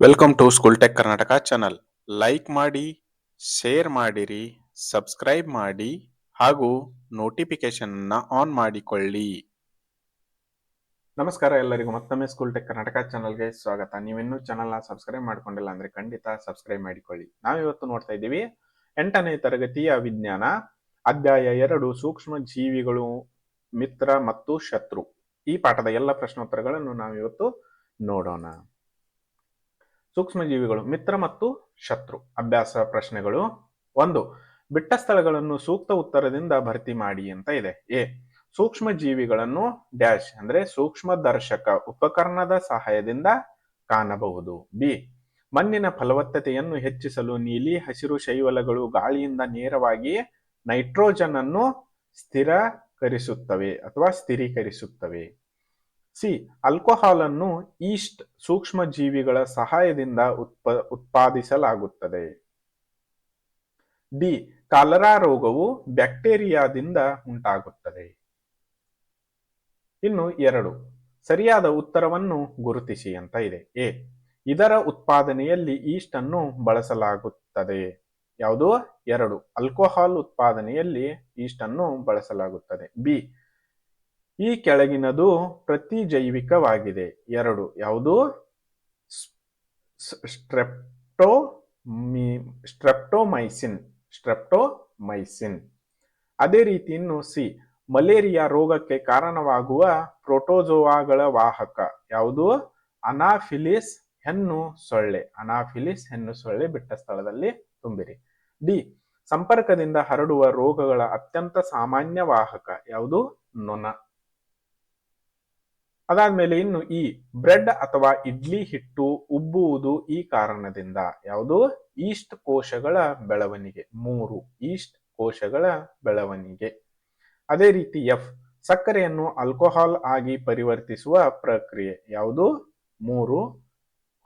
Welcome to school tech Karnataka channel like ಮಾಡಿ share ಮಾಡಿರಿ subscribe ಮಾಡಿ, ಹಾಗೂ ನೋಟಿಫಿಕೇಶನ್ ಆನ್ ಮಾಡಿಕೊಳ್ಳಿ. ನಮಸ್ಕಾರ ಎಲ್ಲರಿಗೂ. ಮತ್ತೊಮ್ಮೆ ಸ್ಕೂಲ್ ಟೆಕ್ ಕರ್ನಾಟಕ ಚಾನಲ್ಗೆ ಸ್ವಾಗತ. ನೀವಿನ್ನೂ ಚಾನಲ್ನ ಸಬ್ಸ್ಕ್ರೈಬ್ ಮಾಡಿಕೊಂಡಿಲ್ಲ ಅಂದ್ರೆ ಖಂಡಿತ ಸಬ್ಸ್ಕ್ರೈಬ್ ಮಾಡಿಕೊಳ್ಳಿ. ನಾವಿವತ್ತು ನೋಡ್ತಾ ಇದ್ದೀವಿ ಎಂಟನೇ ತರಗತಿಯ ವಿಜ್ಞಾನ, ಅಧ್ಯಾಯ ಎರಡು, ಸೂಕ್ಷ್ಮ ಜೀವಿಗಳು, ಮಿತ್ರ ಮತ್ತು ಶತ್ರು. ಈ ಪಾಠದ ಎಲ್ಲ ಪ್ರಶ್ನೋತ್ತರಗಳನ್ನು ನಾವಿವತ್ತು ನೋಡೋಣ. ಸೂಕ್ಷ್ಮ ಜೀವಿಗಳು ಮಿತ್ರ ಮತ್ತು ಶತ್ರು. ಅಭ್ಯಾಸ ಪ್ರಶ್ನೆಗಳು ಒಂದು, ಬಿಟ್ಟ ಸ್ಥಳಗಳನ್ನು ಸೂಕ್ತ ಉತ್ತರದಿಂದ ಭರ್ತಿ ಮಾಡಿ ಅಂತ ಇದೆ. ಎ ಸೂಕ್ಷ್ಮ ಜೀವಿಗಳನ್ನು ಡ್ಯಾಶ್ ಅಂದ್ರೆ ಸೂಕ್ಷ್ಮ ದರ್ಶಕ ಉಪಕರಣದ ಸಹಾಯದಿಂದ ಕಾಣಬಹುದು. ಬಿ, ಮಣ್ಣಿನ ಫಲವತ್ತತೆಯನ್ನು ಹೆಚ್ಚಿಸಲು ನೀಲಿ, ಹಸಿರು ಶೈವಲಗಳು ಗಾಳಿಯಿಂದ ನೇರವಾಗಿ ನೈಟ್ರೋಜನ್ ಅನ್ನು ಸ್ಥಿರಕರಿಸುತ್ತವೆ ಅಥವಾ ಸ್ಥಿರೀಕರಿಸುತ್ತವೆ. ಸಿ ಆಲ್ಕೋಹಾಲ್ ಅನ್ನು ಈಸ್ಟ್ ಸೂಕ್ಷ್ಮ ಜೀವಿಗಳ ಸಹಾಯದಿಂದ ಉತ್ಪ, ಉತ್ಪಾದಿಸಲಾಗುತ್ತದೆ. ಡಿ, ಕಾಲರಾ ರೋಗವು ಬ್ಯಾಕ್ಟೀರಿಯಾದಿಂದ ಉಂಟಾಗುತ್ತದೆ. ಇನ್ನು ಎರಡು, ಸರಿಯಾದ ಉತ್ತರವನ್ನು ಗುರುತಿಸಿ ಅಂತ ಇದೆ. ಎ, ಇದರ ಉತ್ಪಾದನೆಯಲ್ಲಿ ಈಸ್ಟ್ ಅನ್ನು ಬಳಸಲಾಗುತ್ತದೆ. ಯಾವುದು? ಎರಡು, ಆಲ್ಕೋಹಾಲ್ ಉತ್ಪಾದನೆಯಲ್ಲಿ ಈಸ್ಟ್ ಅನ್ನು ಬಳಸಲಾಗುತ್ತದೆ. ಬಿ ಈ ಕೆಳಗಿನದು ಪ್ರತಿಜೈವಿಕವಾಗಿದೆ. ಎರಡು, ಯಾವುದು? Strepto streptomycin streptomycin. ಅದೇ ರೀತಿ ಇನ್ನು ಸಿ, ಮಲೇರಿಯಾ ರೋಗಕ್ಕೆ ಕಾರಣವಾಗುವ ಪ್ರೋಟೋಜೋವಾಗಳ ವಾಹಕ, ಯಾವುದು? ಅನಾಫಿಲಿಸ್ ಹೆಣ್ಣು ಸೊಳ್ಳೆ, ಅನಾಫಿಲಿಸ್ ಹೆಣ್ಣು ಸೊಳ್ಳೆ ಬಿಟ್ಟ ಸ್ಥಳದಲ್ಲಿ ತುಂಬಿರಿ. ಡಿ, ಸಂಪರ್ಕದಿಂದ ಹರಡುವ ರೋಗಗಳ ಅತ್ಯಂತ ಸಾಮಾನ್ಯ ವಾಹಕ, ಯಾವುದು? ನೊಣ. ಅದಾದ್ಮೇಲೆ ಇನ್ನು ಈ ಬ್ರೆಡ್ ಅಥವಾ ಇಡ್ಲಿ ಹಿಟ್ಟು ಉಬ್ಬುವುದು ಈ ಕಾರಣದಿಂದ. ಯಾವುದು? ಈಸ್ಟ್ ಕೋಶಗಳ ಬೆಳವಣಿಗೆ. ಮೂರು ಈಸ್ಟ್ ಕೋಶಗಳ ಬೆಳವಣಿಗೆ. ಅದೇ ರೀತಿ ಎಫ್, ಸಕ್ಕರೆಯನ್ನು ಆಲ್ಕೋಹಾಲ್ ಆಗಿ ಪರಿವರ್ತಿಸುವ ಪ್ರಕ್ರಿಯೆ. ಯಾವುದು? ಮೂರು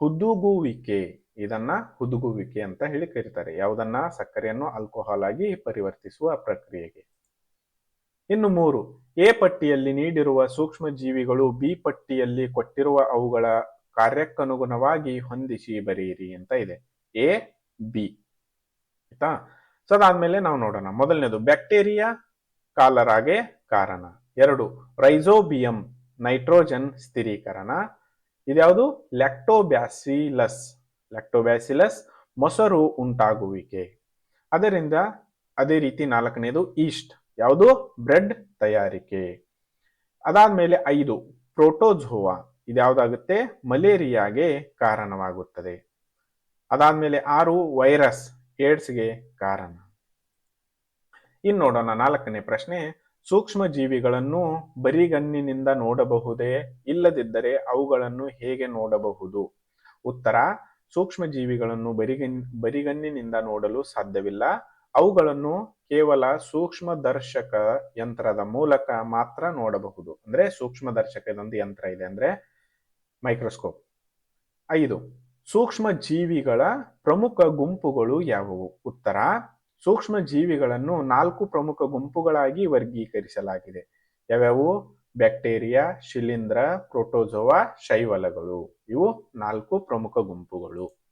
ಹುದುಗುವಿಕೆ. ಇದನ್ನ ಹುದುಗುವಿಕೆ ಅಂತ ಹೇಳಿ ಕರೀತಾರೆ. ಯಾವುದನ್ನ? ಸಕ್ಕರೆಯನ್ನು ಆಲ್ಕೋಹಾಲ್ ಆಗಿ ಪರಿವರ್ತಿಸುವ ಪ್ರಕ್ರಿಯೆಗೆ. ಇನ್ನು ಮೂರು ಎ ಪಟ್ಟಿಯಲ್ಲಿ ನೀಡಿರುವ ಸೂಕ್ಷ್ಮ ಜೀವಿಗಳು ಬಿ ಪಟ್ಟಿಯಲ್ಲಿ ಕೊಟ್ಟಿರುವ ಅವುಗಳ ಕಾರ್ಯಕ್ಕನುಗುಣವಾಗಿ ಹೊಂದಿಸಿ ಬರೆಯಿರಿ ಅಂತ ಇದೆ. A, B. ಆಯ್ತಾ? ಸೊ, ಅದಾದ್ಮೇಲೆ ನಾವು ನೋಡೋಣ. ಮೊದಲನೇದು, ಬ್ಯಾಕ್ಟೀರಿಯಾ ಕಾಲರಾಗೆ ಕಾರಣ. ಎರಡು, ರೈಸೋಬಿಯಂ ನೈಟ್ರೋಜನ್ ಸ್ಥಿರೀಕರಣ. ಇದ್ಯಾವುದು? ಲ್ಯಾಕ್ಟೋಬ್ಯಾಸಿಲಸ್. ಲ್ಯಾಕ್ಟೋಬ್ಯಾಸಿಲಸ್ ಮೊಸರು ಉಂಟಾಗುವಿಕೆ. ಅದರಿಂದ ಅದೇ ರೀತಿ ನಾಲ್ಕನೇದು, ಈಸ್ಟ್. ಯಾವುದು? ಬ್ರೆಡ್ ತಯಾರಿಕೆ. ಅದಾದ್ಮೇಲೆ ಐದು, ಪ್ರೋಟೋಝೋವಾ. ಇದ್ಯಾವುದಾಗುತ್ತೆ ಮಲೇರಿಯಾಗೆ ಕಾರಣವಾಗುತ್ತದೆ. ಅದಾದ್ಮೇಲೆ ಆರು, ವೈರಸ್, ಏಡ್ಸ್ಗೆ ಕಾರಣ. ಇನ್ನು ನೋಡೋಣ ನಾಲ್ಕನೇ ಪ್ರಶ್ನೆ. ಸೂಕ್ಷ್ಮ ಜೀವಿಗಳನ್ನು ಬರಿಗಣ್ಣಿನಿಂದ ನೋಡಬಹುದೇ? ಇಲ್ಲದಿದ್ದರೆ ಅವುಗಳನ್ನು ಹೇಗೆ ನೋಡಬಹುದು? ಉತ್ತರ. ಸೂಕ್ಷ್ಮ ಜೀವಿಗಳನ್ನು ಬರಿಗಣ್, ಬರಿಗಣ್ಣಿನಿಂದ ನೋಡಲು ಸಾಧ್ಯವಿಲ್ಲ. ಅವುಗಳನ್ನು ಕೇವಲ ಸೂಕ್ಷ್ಮ ದರ್ಶಕ ಯಂತ್ರದ ಮೂಲಕ ಮಾತ್ರ ನೋಡಬಹುದು. ಅಂದ್ರೆ ಸೂಕ್ಷ್ಮ ದರ್ಶಕದೊಂದು ಯಂತ್ರ ಇದೆ ಅಂದ್ರೆ ಮೈಕ್ರೋಸ್ಕೋಪ್. ಐದು, ಸೂಕ್ಷ್ಮ ಜೀವಿಗಳ ಪ್ರಮುಖ ಗುಂಪುಗಳು ಯಾವುವು? ಉತ್ತರ, ಸೂಕ್ಷ್ಮ ಜೀವಿಗಳನ್ನು ನಾಲ್ಕು ಪ್ರಮುಖ ಗುಂಪುಗಳಾಗಿ ವರ್ಗೀಕರಿಸಲಾಗಿದೆ. ಯಾವ್ಯಾವು? ಬ್ಯಾಕ್ಟೀರಿಯಾ, ಶಿಲೀಂಧ್ರ, ಪ್ರೋಟೋಜೋವಾ, ಶೈವಲಗಳು. ಇವು ನಾಲ್ಕು ಪ್ರಮುಖ ಗುಂಪುಗಳು.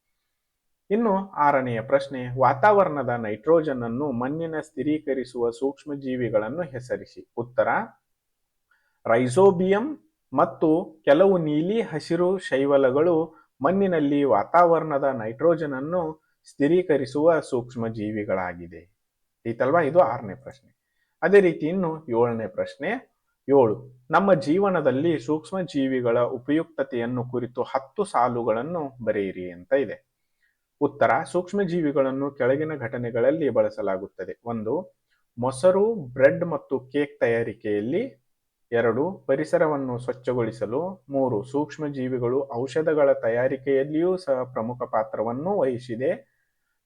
ಇನ್ನು ಆರನೆಯ ಪ್ರಶ್ನೆ, ವಾತಾವರಣದ ನೈಟ್ರೋಜನ್ ಅನ್ನು ಮಣ್ಣಿನ ಸ್ಥಿರೀಕರಿಸುವ ಸೂಕ್ಷ್ಮ ಜೀವಿಗಳನ್ನು ಹೆಸರಿಸಿ. ಉತ್ತರ ರೈಸೋಬಿಯಂ ಮತ್ತು ಕೆಲವು ನೀಲಿ ಹಸಿರು ಶೈವಲಗಳು ಮಣ್ಣಿನಲ್ಲಿ ವಾತಾವರಣದ ನೈಟ್ರೋಜನ್ ಅನ್ನು ಸ್ಥಿರೀಕರಿಸುವ ಸೂಕ್ಷ್ಮ ಜೀವಿಗಳಾಗಿದೆ ಐತಲ್ವಾ? ಇದು ಆರನೇ ಪ್ರಶ್ನೆ. ಅದೇ ರೀತಿ ಇನ್ನು ಏಳನೇ ಪ್ರಶ್ನೆ, ಏಳು, ನಮ್ಮ ಜೀವನದಲ್ಲಿ ಸೂಕ್ಷ್ಮ ಜೀವಿಗಳ ಉಪಯುಕ್ತತೆಯನ್ನು ಕುರಿತು ಹತ್ತು ಸಾಲುಗಳನ್ನು ಬರೆಯಿರಿ ಅಂತ ಇದೆ. ಉತ್ತರ ಸೂಕ್ಷ್ಮ ಜೀವಿಗಳನ್ನು ಕೆಳಗಿನ ಘಟನೆಗಳಲ್ಲಿ ಬಳಸಲಾಗುತ್ತದೆ. ಒಂದು, ಮೊಸರು, ಬ್ರೆಡ್ ಮತ್ತು ಕೇಕ್ ತಯಾರಿಕೆಯಲ್ಲಿ. ಎರಡು, ಪರಿಸರವನ್ನು ಸ್ವಚ್ಛಗೊಳಿಸಲು. ಮೂರು ಸೂಕ್ಷ್ಮ ಜೀವಿಗಳು ಔಷಧಗಳ ತಯಾರಿಕೆಯಲ್ಲಿಯೂ ಸಹ ಪ್ರಮುಖ ಪಾತ್ರವನ್ನು ವಹಿಸಿದೆ.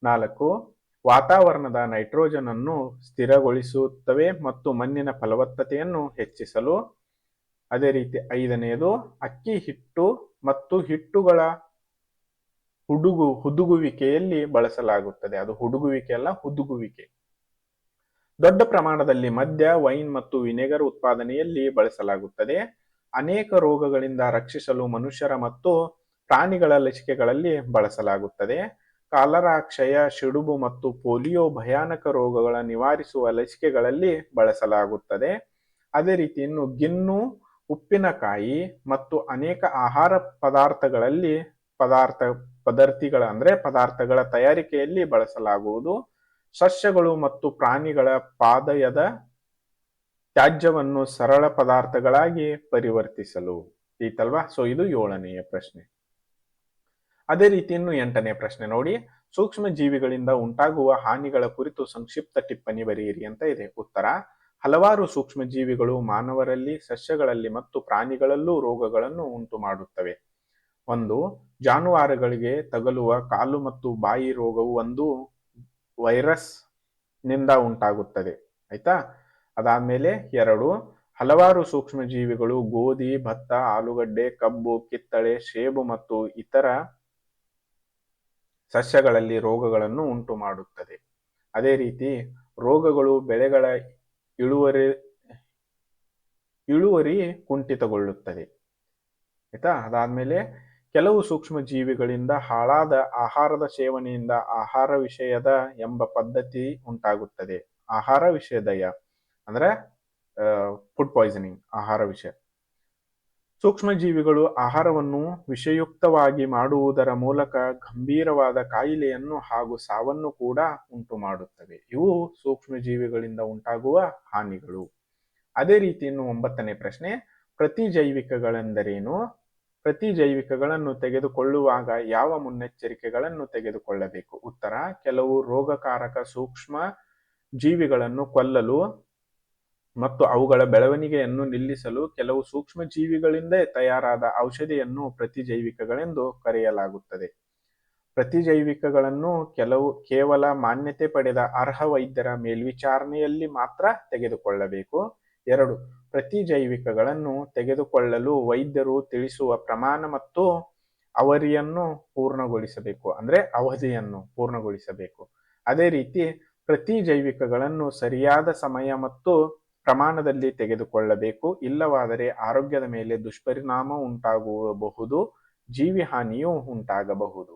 ನಾಲ್ಕು, ವಾತಾವರಣದ ನೈಟ್ರೋಜನ್ ಅನ್ನು ಸ್ಥಿರಗೊಳಿಸುತ್ತವೆ ಮತ್ತು ಮಣ್ಣಿನ ಫಲವತ್ತತೆಯನ್ನು ಹೆಚ್ಚಿಸಲು. ಅದೇ ರೀತಿ ಐದನೆಯದು ಅಕ್ಕಿ ಹಿಟ್ಟು ಮತ್ತು ಹಿಟ್ಟುಗಳ ಹುಡುಗು ಹುದುಗುವಿಕೆಯಲ್ಲಿ ಬಳಸಲಾಗುತ್ತದೆ. ಅದು ಹುಡುಗುವಿಕೆ ಅಲ್ಲ, ಹುದುಗುವಿಕೆ. ದೊಡ್ಡ ಪ್ರಮಾಣದಲ್ಲಿ ಮದ್ಯ, ವೈನ್ ಮತ್ತು ವಿನೆಗರ್ ಉತ್ಪಾದನೆಯಲ್ಲಿ ಬಳಸಲಾಗುತ್ತದೆ. ಅನೇಕ ರೋಗಗಳಿಂದ ರಕ್ಷಿಸಲು ಮನುಷ್ಯರ ಮತ್ತು ಪ್ರಾಣಿಗಳ ಲಸಿಕೆಗಳಲ್ಲಿ ಬಳಸಲಾಗುತ್ತದೆ. ಕಾಲರಾ ಕ್ಷಯ ಶಿಡುಬು ಮತ್ತು ಪೋಲಿಯೋ ಭಯಾನಕ ರೋಗಗಳ ನಿವಾರಿಸುವ ಲಸಿಕೆಗಳಲ್ಲಿ ಬಳಸಲಾಗುತ್ತದೆ. ಅದೇ ರೀತಿ ಇನ್ನು ಗಿನ್ನು, ಉಪ್ಪಿನಕಾಯಿ ಮತ್ತು ಅನೇಕ ಆಹಾರ ಪದಾರ್ಥಗಳಲ್ಲಿ ಪದಾರ್ಥ ಪದಾರ್ಥಗಳ ಅಂದ್ರೆ ಪದಾರ್ಥಗಳ ತಯಾರಿಕೆಯಲ್ಲಿ ಬಳಸಲಾಗುವುದು. ಸಸ್ಯಗಳು ಮತ್ತು ಪ್ರಾಣಿಗಳ ಪಾದಯದ ತ್ಯಾಜ್ಯವನ್ನು ಸರಳ ಪದಾರ್ಥಗಳಾಗಿ ಪರಿವರ್ತಿಸಲು ಈತಲ್ವಾ ಸೊ ಇದು ಏಳನೆಯ ಪ್ರಶ್ನೆ. ಅದೇ ರೀತಿ ಇನ್ನು ಎಂಟನೇ ಪ್ರಶ್ನೆ ನೋಡಿ. ಸೂಕ್ಷ್ಮ ಜೀವಿಗಳಿಂದ ಉಂಟಾಗುವ ಹಾನಿಗಳ ಕುರಿತು ಸಂಕ್ಷಿಪ್ತ ಟಿಪ್ಪಣಿ ಬರೆಯಿರಿ ಅಂತ ಇದೆ ಉತ್ತರ. ಹಲವಾರು ಸೂಕ್ಷ್ಮ ಜೀವಿಗಳು ಮಾನವರಲ್ಲಿ, ಸಸ್ಯಗಳಲ್ಲಿ ಮತ್ತು ಪ್ರಾಣಿಗಳಲ್ಲೂ ರೋಗಗಳನ್ನು ಉಂಟು ಮಾಡುತ್ತವೆ ಒಂದು ಜಾನುವಾರುಗಳಿಗೆ ತಗಲುವ ಕಾಲು ಮತ್ತು ಬಾಯಿ ರೋಗವು ಒಂದು ವೈರಸ್ನಿಂದ ಉಂಟಾಗುತ್ತದೆ. ಆಯ್ತಾ? ಅದಾದ್ಮೇಲೆ ಎರಡು, ಹಲವಾರು ಸೂಕ್ಷ್ಮ ಜೀವಿಗಳು ಗೋಧಿ, ಭತ್ತ, ಆಲೂಗಡ್ಡೆ, ಕಬ್ಬು, ಕಿತ್ತಳೆ, ಸೇಬು ಮತ್ತು ಇತರ ಸಸ್ಯಗಳಲ್ಲಿ ರೋಗಗಳನ್ನು ಉಂಟು ಮಾಡುತ್ತದೆ ಅದೇ ರೀತಿ ರೋಗಗಳು ಬೆಳೆಗಳ ಇಳುವರಿ ಇಳುವರಿ ಕುಂಠಿತಗೊಳ್ಳುತ್ತದೆ. ಆಯ್ತಾ? ಅದಾದ್ಮೇಲೆ ಕೆಲವು ಸೂಕ್ಷ್ಮ ಜೀವಿಗಳಿಂದ ಹಾಳಾದ ಆಹಾರದ ಸೇವನೆಯಿಂದ ಆಹಾರ ವಿಷಯದ ಎಂಬ ಪದ್ಧತಿ ಉಂಟಾಗುತ್ತದೆ. ಆಹಾರ ವಿಷಯದಯ ಅಂದ್ರೆ ಫುಡ್ ಪಾಯ್ಸನಿಂಗ್ ಆಹಾರ ವಿಷಯ. ಸೂಕ್ಷ್ಮ ಜೀವಿಗಳು ಆಹಾರವನ್ನು ವಿಷಯುಕ್ತವಾಗಿ ಮಾಡುವುದರ ಮೂಲಕ ಗಂಭೀರವಾದ ಕಾಯಿಲೆಯನ್ನು ಹಾಗೂ ಸಾವನ್ನು ಕೂಡ ಉಂಟು ಮಾಡುತ್ತವೆ. ಇವು ಸೂಕ್ಷ್ಮ ಜೀವಿಗಳಿಂದ ಉಂಟಾಗುವ ಹಾನಿಗಳು. ಅದೇ ರೀತಿಯನ್ನು ಒಂಬತ್ತನೇ ಪ್ರಶ್ನೆ ಪ್ರತಿಜೈವಿಕಗಳೆಂದರೇನು ಪ್ರತಿಜೈವಿಕಗಳನ್ನು ತೆಗೆದುಕೊಳ್ಳುವಾಗ ಯಾವ ಮುನ್ನೆಚ್ಚರಿಕೆಗಳನ್ನು ತೆಗೆದುಕೊಳ್ಳಬೇಕು? ಉತ್ತರ, ಕೆಲವು ರೋಗಕಾರಕ ಸೂಕ್ಷ್ಮ ಜೀವಿಗಳನ್ನು ಕೊಲ್ಲಲು ಮತ್ತು ಅವುಗಳ ಬೆಳವಣಿಗೆಯನ್ನು ನಿಲ್ಲಿಸಲು ಕೆಲವು ಸೂಕ್ಷ್ಮ ಜೀವಿಗಳಿಂದ ತಯಾರಾದ ಔಷಧಿಯನ್ನು ಪ್ರತಿಜೈವಿಕಗಳೆಂದು ಕರೆಯಲಾಗುತ್ತದೆ. ಪ್ರತಿಜೈವಿಕಗಳನ್ನು ಕೆಲವು ಕೇವಲ ಮಾನ್ಯತೆ ಪಡೆದ ಅರ್ಹ ವೈದ್ಯರ ಮೇಲ್ವಿಚಾರಣೆಯಲ್ಲಿ ಮಾತ್ರ ತೆಗೆದುಕೊಳ್ಳಬೇಕು. ಎರಡು ಪ್ರತಿಜೈವಿಕಗಳನ್ನು ತೆಗೆದುಕೊಳ್ಳಲು ವೈದ್ಯರು ತಿಳಿಸುವ ಪ್ರಮಾಣ ಮತ್ತು ಅವರಿಯನ್ನು ಪೂರ್ಣಗೊಳಿಸಬೇಕು. ಅಂದ್ರೆ ಅವಧಿಯನ್ನು ಪೂರ್ಣಗೊಳಿಸಬೇಕು. ಅದೇ ರೀತಿ ಪ್ರತಿಜೈವಿಕಗಳನ್ನು ಸರಿಯಾದ ಸಮಯ ಮತ್ತು ಪ್ರಮಾಣದಲ್ಲಿ ತೆಗೆದುಕೊಳ್ಳಬೇಕು. ಇಲ್ಲವಾದರೆ ಆರೋಗ್ಯದ ಮೇಲೆ ದುಷ್ಪರಿಣಾಮ ಉಂಟಾಗಬಹುದು ಜೀವಿ ಹಾನಿಯೂ ಉಂಟಾಗಬಹುದು.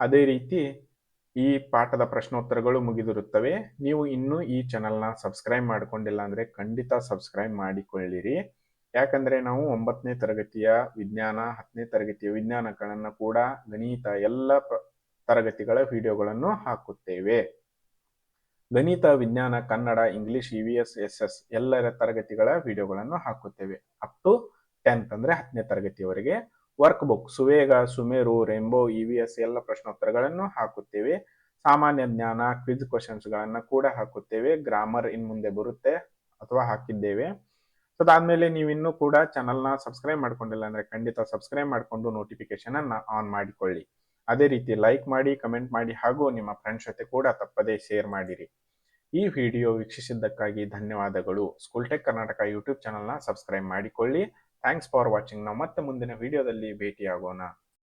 ಅದೇ ರೀತಿ ಈ ಪಾಠದ ಪ್ರಶ್ನೋತ್ತರಗಳು ಮುಗಿದಿರುತ್ತವೆ. ನೀವು ಇನ್ನೂ ಈ ಚಾನಲ್ನ ಸಬ್ಸ್ಕ್ರೈಬ್ ಮಾಡಿಕೊಂಡಿಲ್ಲ ಅಂದರೆ ಖಂಡಿತ ಸಬ್ಸ್ಕ್ರೈಬ್ ಮಾಡಿಕೊಳ್ಳಿರಿ. ಯಾಕಂದರೆ ನಾವು ಒಂಬತ್ತನೇ ತರಗತಿಯ ವಿಜ್ಞಾನ, ಹತ್ತನೇ ತರಗತಿಯ ವಿಜ್ಞಾನಗಳನ್ನು ಕೂಡ ಗಣಿತ ಎಲ್ಲ ತರಗತಿಗಳ ವಿಡಿಯೋಗಳನ್ನು ಹಾಕುತ್ತೇವೆ. ಗಣಿತ, ವಿಜ್ಞಾನ, Kannada English E V S S S ಎಲ್ಲರ ತರಗತಿಗಳ ವಿಡಿಯೋಗಳನ್ನು ಹಾಕುತ್ತೇವೆ. ಅಪ್ ಟು ಟೆಂತ್ ಅಂದರೆ ಹತ್ತನೇ ತರಗತಿಯವರೆಗೆ work book Suvega, Sumeru, rainbow, E V S ಎಲ್ಲ ಪ್ರಶ್ನೋತ್ತರಗಳನ್ನು ಹಾಕುತ್ತೇವೆ. ಸಾಮಾನ್ಯ ಜ್ಞಾನ, ಕ್ವಿಜ್ ಕ್ವಶನ್ಸ್ಗಳನ್ನು ಕೂಡ ಹಾಕುತ್ತೇವೆ. ಗ್ರಾಮರ್ ಇನ್ ಮುಂದೆ ಬರುತ್ತೆ ಅಥವಾ ಹಾಕಿದ್ದೇವೆ. ಅದಾದ್ಮೇಲೆ ನೀವು ಇನ್ನೂ ಕೂಡ ಚಾನಲ್ನ ಸಬ್ಸ್ಕ್ರೈಬ್ ಮಾಡ್ಕೊಂಡಿಲ್ಲ ಅಂದ್ರೆ ಖಂಡಿತ ಸಬ್ಸ್ಕ್ರೈಬ್ ಮಾಡಿಕೊಂಡು ನೋಟಿಫಿಕೇಶನ್ ಅನ್ನ ಆನ್ ಮಾಡಿಕೊಳ್ಳಿ. ಅದೇ ರೀತಿ ಲೈಕ್ ಮಾಡಿ, ಕಮೆಂಟ್ ಮಾಡಿ ಹಾಗೂ ನಿಮ್ಮ ಫ್ರೆಂಡ್ಸ್ ಜೊತೆ ಕೂಡ ತಪ್ಪದೇ ಶೇರ್ ಮಾಡಿರಿ. ಈ ವಿಡಿಯೋ ವೀಕ್ಷಿಸಿದ್ದಕ್ಕಾಗಿ ಧನ್ಯವಾದಗಳು. ಸ್ಕೂಲ್ ಟೆಕ್ ಕರ್ನಾಟಕ ಯೂಟ್ಯೂಬ್ ಚಾನಲ್ನ ಸಬ್ಸ್ಕ್ರೈಬ್ ಮಾಡಿಕೊಳ್ಳಿ. ಥ್ಯಾಂಕ್ಸ್ ಫಾರ್ ವಾಚಿಂಗ್ ನಾವು ಮತ್ತೆ ಮುಂದಿನ ವಿಡಿಯೋದಲ್ಲಿ ಭೇಟಿಯಾಗೋಣ.